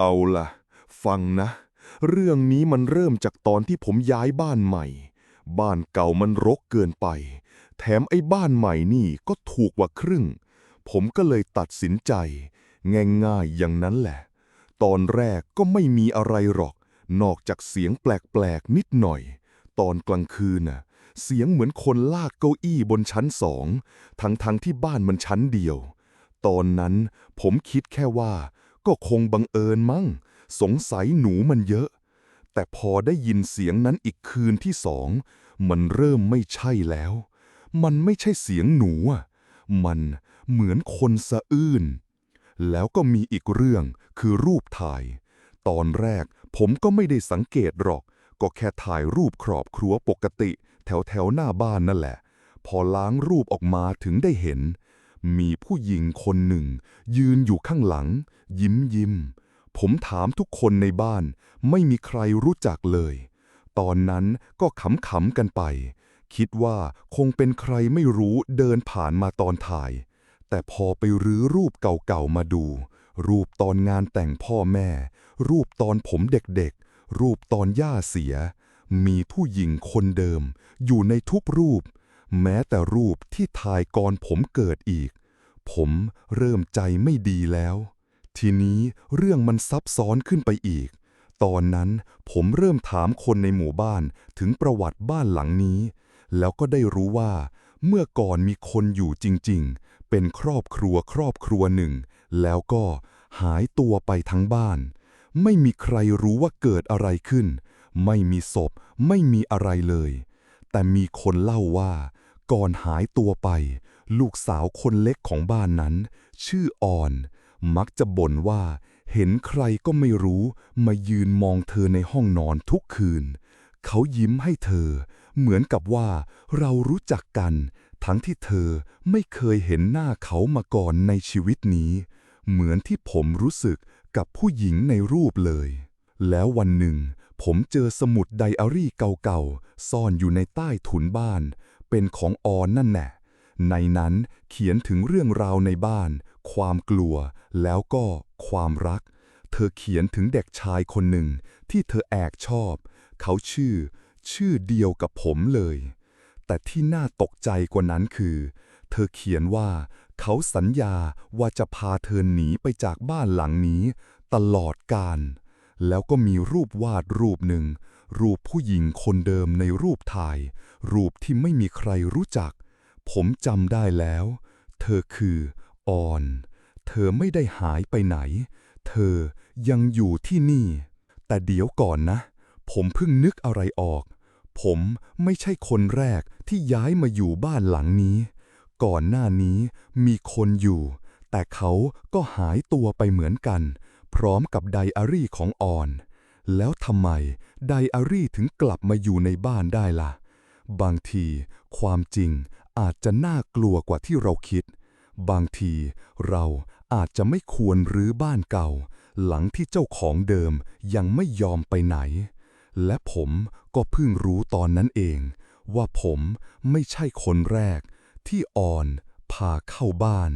เอาล่ะ ฟังนะ เรื่องนี้มันเริ่มจากตอนที่ผมย้ายบ้านใหม่ บ้านเก่ามันรกเกินไป แถมไอ้บ้านใหม่นี่ก็ถูกกว่าครึ่ง ผมก็เลยตัดสินใจ ง่ายๆอย่างนั้นแหละ ตอนแรกก็ไม่มีอะไรหรอก นอกจากเสียงแปลกๆนิดหน่อย ตอนกลางคืนน่ะเสียงเหมือนคนลากเก้าอี้บนชั้นสอง ทั้งๆที่บ้านมันชั้นเดียว ตอนนั้นผมคิดแค่ว่า ก็คงบังเอิญมั้ง สงสัยหนูมันเยอะ แต่พอได้ยินเสียงนั้นอีกคืนที่สอง มันเริ่มไม่ใช่แล้ว มันไม่ใช่เสียงหนูอะมันเหมือนคนสะอื้น แล้วก็มีอีกเรื่องคือรูปถ่าย ตอนแรกผมก็ไม่ได้สังเกตหรอก ก็แค่ถ่ายรูปครอบครัวปกติ แถวแถวหน้าบ้านนั่นแหละ พอล้างรูปออกมาถึงได้เห็น มีผู้หญิงคนหนึ่ง ยืนอยู่ข้างหลัง ยิ้มยิ้ม ผมถามทุกคนในบ้าน ไม่มีใครรู้จักเลย ตอนนั้นก็ขำๆกันไป คิดว่าคงเป็นใครไม่รู้เดินผ่านมาตอนถ่าย แต่พอไปรื้อรูปเก่าๆมาดู รูปตอนงานแต่งพ่อแม่ รูปตอนผมเด็กๆ รูปตอนย่าเสีย มีผู้หญิงคนเดิม อยู่ในทุกรูป แม้แต่รูปที่ถ่ายก่อนผมเกิดอีก ผมเริ่มใจไม่ดีแล้ว ทีนี้เรื่องมันซับซ้อนขึ้นไปอีก ตอนนั้นผมเริ่มถามคนในหมู่บ้านถึงประวัติบ้านหลังนี้ แล้วก็ได้รู้ว่า เมื่อก่อนมีคนอยู่จริงๆ เป็นครอบครัวครอบครัวหนึ่ง แล้วก็หายตัวไปทั้งบ้าน ไม่มีใครรู้ว่าเกิดอะไรขึ้น ไม่มีศพ ไม่มีอะไรเลย แต่มีคนเล่าว่า ก่อนหายตัวไป ลูกสาวคนเล็กของบ้านนั้น ชื่ออ่อน มักจะบ่นว่า เห็นใครก็ไม่รู้ มายืนมองเธอในห้องนอนทุกคืน เขายิ้มให้เธอ เหมือนกับว่าเรารู้จักกัน ทั้งที่เธอไม่เคยเห็นหน้าเขามาก่อนในชีวิตนี้ เหมือนที่ผมรู้สึกกับผู้หญิงในรูปเลย แล้ววันหนึ่ง ผมเจอสมุดไดอารี่เก่าๆ ซ่อนอยู่ในใต้ถุนบ้าน เป็นของออนนั่นแหละในนั้นเขียนถึงเรื่องราวในบ้าน ความกลัว แล้วก็ความรัก เธอเขียนถึงเด็กชายคนหนึ่งที่เธอแอกชอบ เขาชื่อ ชื่อเดียวกับผมเลย แต่ที่น่าตกใจกว่านั้นคือ เธอเขียนว่า เขาสัญญาว่าจะพาเธอหนีไปจากบ้านหลังนี้ ตลอดกาล แล้วก็มีรูปวาดรูปหนึ่ง รูปผู้หญิงคนเดิมในรูปถ่าย รูปที่ไม่มีใครรู้จัก ผมจำได้แล้ว เธอคือออน เธอไม่ได้หายไปไหน เธอยังอยู่ที่นี่ แต่เดี๋ยวก่อนนะ ผมเพิ่งนึกอะไรออก ผมไม่ใช่คนแรกที่ย้ายมาอยู่บ้านหลังนี้ ก่อนหน้านี้มีคนอยู่ แต่เขาก็หายตัวไปเหมือนกัน พร้อมกับไดอารี่ของออน แล้วทำไมไดอารี่ถึงกลับมาอยู่ในบ้านได้ล่ะ บางทีความจริงอาจจะน่ากลัวกว่าที่เราคิด บางทีเราอาจจะไม่ควรรื้อบ้านเก่า หลังที่เจ้าของเดิมยังไม่ยอมไปไหน และผมก็เพิ่งรู้ตอนนั้นเอง ว่าผมไม่ใช่คนแรกที่อ่อนพาเข้าบ้าน